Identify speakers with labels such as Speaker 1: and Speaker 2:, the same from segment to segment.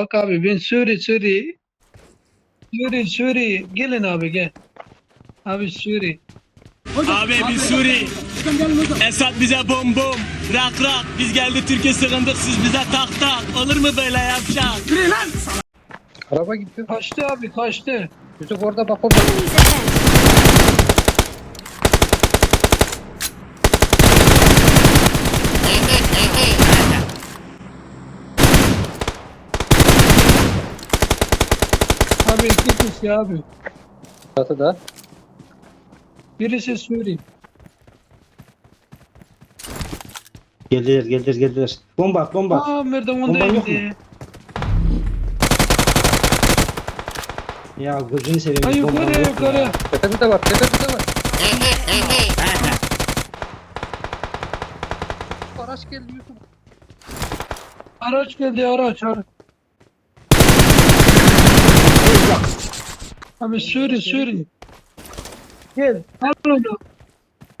Speaker 1: Bak abi ben Suri Suri. Suri Suri. Gelin abi gel. Abi Suri.
Speaker 2: Abi biz Suri. Esat bize bom bom. Rak rak. Biz geldi Türkiye sığındık siz bize tak tak. Olur mu böyle yapacak?
Speaker 3: Araba gitti.
Speaker 1: Kaçtı abi kaçtı.
Speaker 3: Yusuf orada bak orada.
Speaker 1: Abi iki kişi abi.
Speaker 3: Çatıda.
Speaker 1: Birisi Suri.
Speaker 4: Geldiler geldiler geldiler. Bomba at, bomba. at.
Speaker 1: Aa merdivende
Speaker 4: Bomba yok mu?
Speaker 1: indi.
Speaker 4: Ya gözünü seveyim.
Speaker 1: Ha
Speaker 4: bomba
Speaker 1: yukarı
Speaker 4: yok mu
Speaker 1: yukarı.
Speaker 4: ya?
Speaker 3: Tepemizde var. Var. Araç geldi Yusuf.
Speaker 1: Araç geldi araç araç. Abi Suri Suri. Gel. Al onu.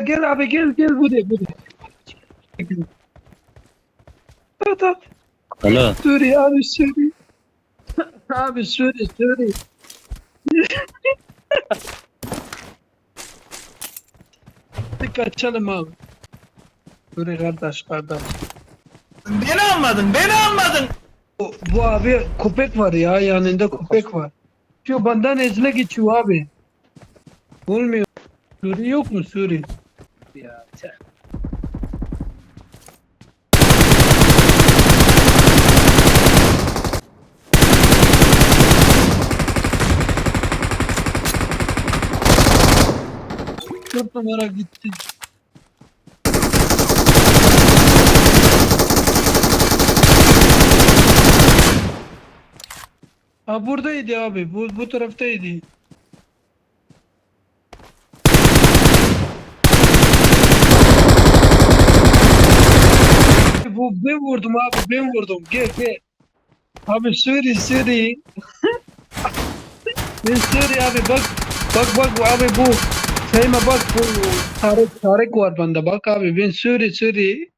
Speaker 1: Gel abi gel gel buraya buraya. At at.
Speaker 2: Alo.
Speaker 1: Suri abi Suri. abi Suri Suri. Hadi kaçalım abi. Suri kardeş kardeş.
Speaker 2: Beni almadın beni almadın.
Speaker 1: Bu, bu abi köpek var ya yanında köpek var. Şu benden ezine geçiyor abi. Olmuyor. Suri yok mu Suri? Ya sen. Dört numara gitti. Ha buradaydı abi. Bu bu taraftaydı. Bu ben vurdum abi ben vurdum. Gel gel. Abi Suri Suri. ben Suri abi bak. Bak bak abi bu. Sayma bak bu Tarık Tarık var bende bak abi ben Suri Suri.